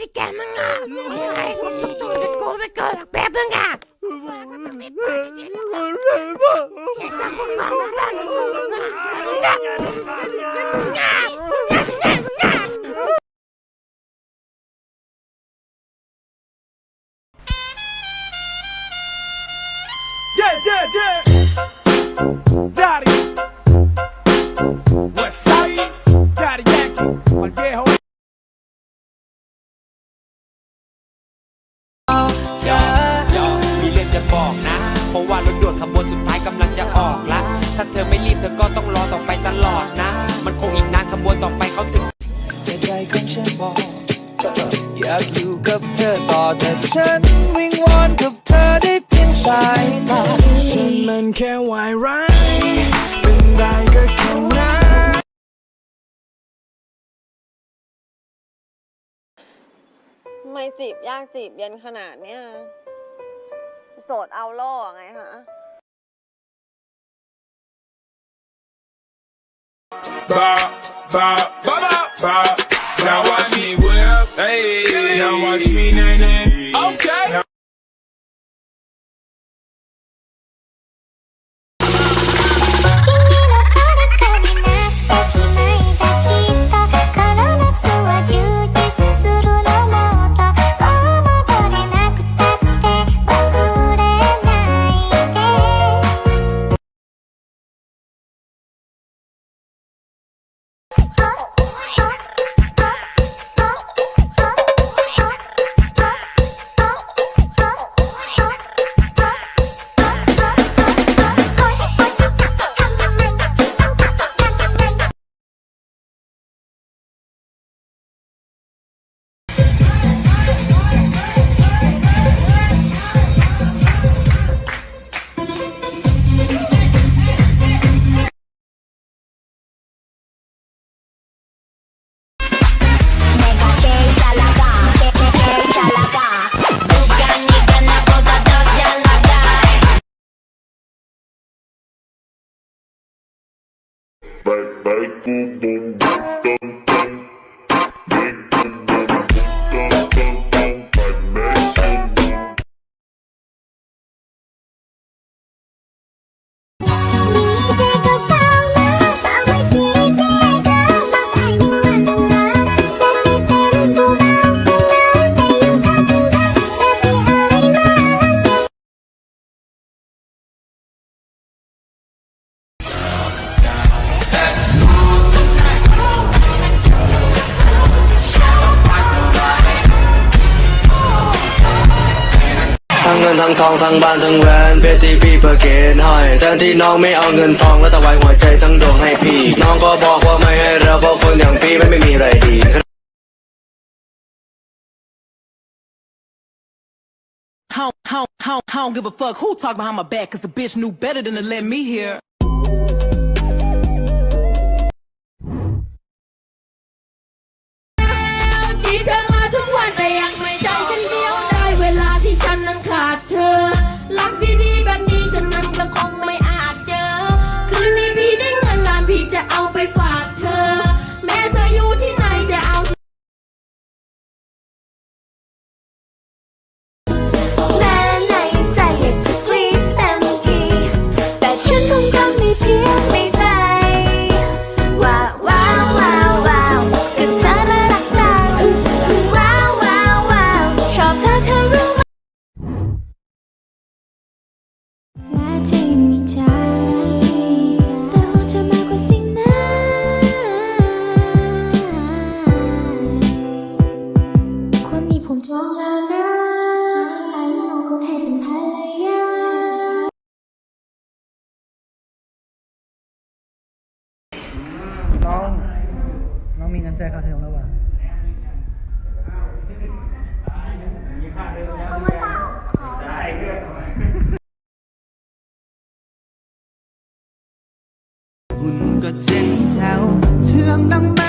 ที่แกมึงอะไอ้กูทุกตัวจะกูไม่เกิดแบบมึงอะแค่สั่งพว ฉันวิงวอนกับเธอได้เพียงสายตาฉันมันแค่วายร้ายเป็นได้ก็แค่นั้นทำไมจีบยากจีบเย็นขนาดเนี้ยโสดเอาล่อไงฮะ Bop, bop, bop, bop, bop. Now watch me whip. Hey. Now watch me nay nay. ทั้งเงินทั้งทองทั้งบ้านทั้งแหวนเพชรที่พี่เพื่อเกณฑ์ให้แทนที่น้องไม่เอาเงินทองแล้วแต่ไว้หัวใจทั้งดวงให้พี่ น้องก็บอกว่าไม่ให้เราเพราะคนอย่างพี่ไม่ไม่มีอะไรดี I don't, I don't, I don't, I don't give a fuck who talk behind my back, cause the bitch knew better than to let me hear. ที่เธอ หุ่นก็เ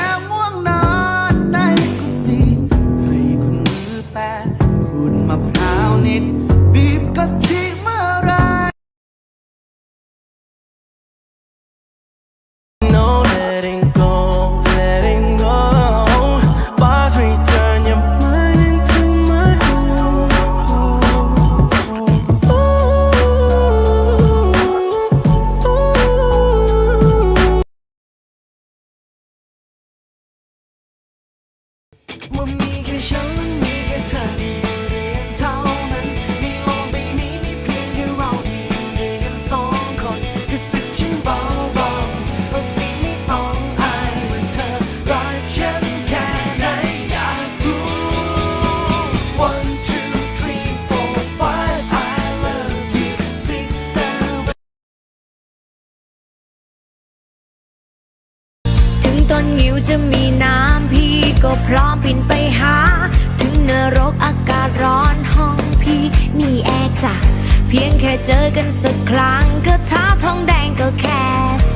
เจอกันสักครั้งก็เท้าทองแดงก็แค่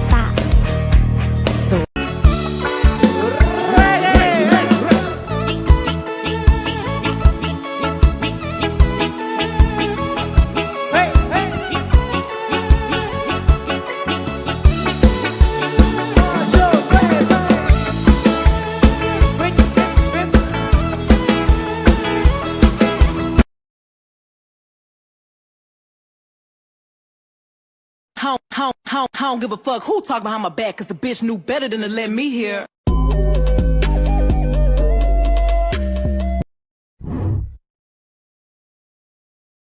สัก I don't, I don't, I don't, I don't give a fuck who talk behind my back, cause the bitch knew better than to let me hear.